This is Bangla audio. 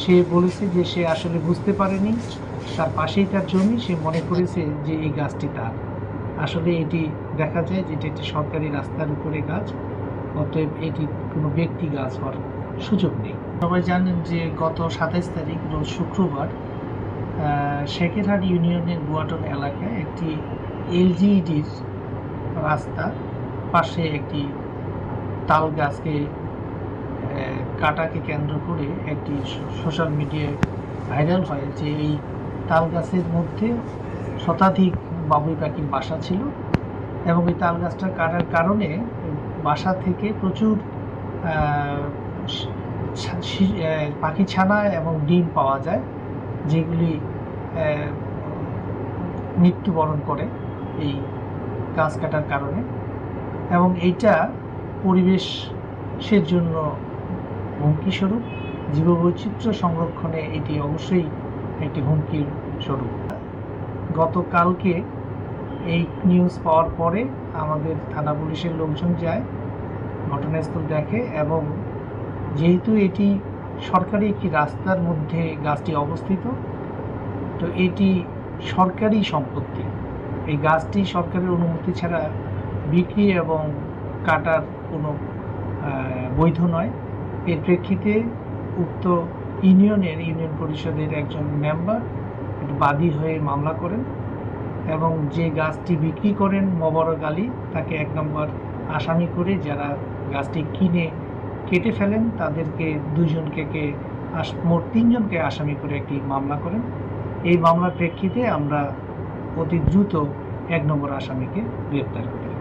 সে বলেছে যে সে আসলে বুঝতে পারেনি, তার পাশেই তার জমি, সে মনে করেছে যে এই গাছটি তার। আসলে এটি দেখা যায় যে এটি একটি সরকারি রাস্তার উপরে গাছ, অতএব এটি কোনো ব্যক্তি গাছ হওয়ার সুযোগ নেই। সবাই জানেন যে গত সাতাইশ তারিখ, রোজ শুক্রবার শেখেরহাট ইউনিয়নের গুয়াটন এলাকায় একটি এলজিইডির রাস্তা পাশে একটি তাল গাছকে কাটাকে কেন্দ্র করে একটি সোশ্যাল মিডিয়ায় ভাইরাল হয় যে এই তাল গাছের মধ্যে শতাধিক বাবুই পাখির বাসা ছিল এবং এই তাল গাছটা কাটার কারণে বাসা থেকে প্রচুর পাখি ছানা এবং ডিম পাওয়া যায়, যেগুলি মৃত্যুবরণ করে এই গাছ কাটার কারণে। এবং এইটা পরিবেশের জন্য হুমকি স্বরূপ, জীববৈচিত্র্য সংরক্ষণে এটি অবশ্যই একটি হুমকির স্বরূপ। গতকালকে এই নিউজ পাওয়ার পরে আমাদের থানা পুলিশের লোকজন যায়, ঘটনাস্থল দেখে এবং যেহেতু এটি সরকারি একটি রাস্তার মধ্যে গাছটি অবস্থিত, তো এটি সরকারি সম্পত্তি। এই গাছটি সরকারের অনুমতি ছাড়া বিক্রি এবং কাটার কোনো বৈধ নয়। এর প্রেক্ষিতে উক্ত ইউনিয়নের, ইউনিয়ন পরিষদের একজন মেম্বার বাদী হয়ে মামলা করেন এবং যে গাছটি বিক্রি করেন মোবারক আলী, তাকে এক নম্বর আসামি করে যারা গাছটি কিনে কেটে ফেলেন, তাদেরকে দুজনকে কে মোট তিনজনকে আসামি করে একটি মামলা করেন। এই মামলার প্রেক্ষিতে আমরা অতি দ্রুত এক নম্বর আসামিকে গ্রেপ্তার করি।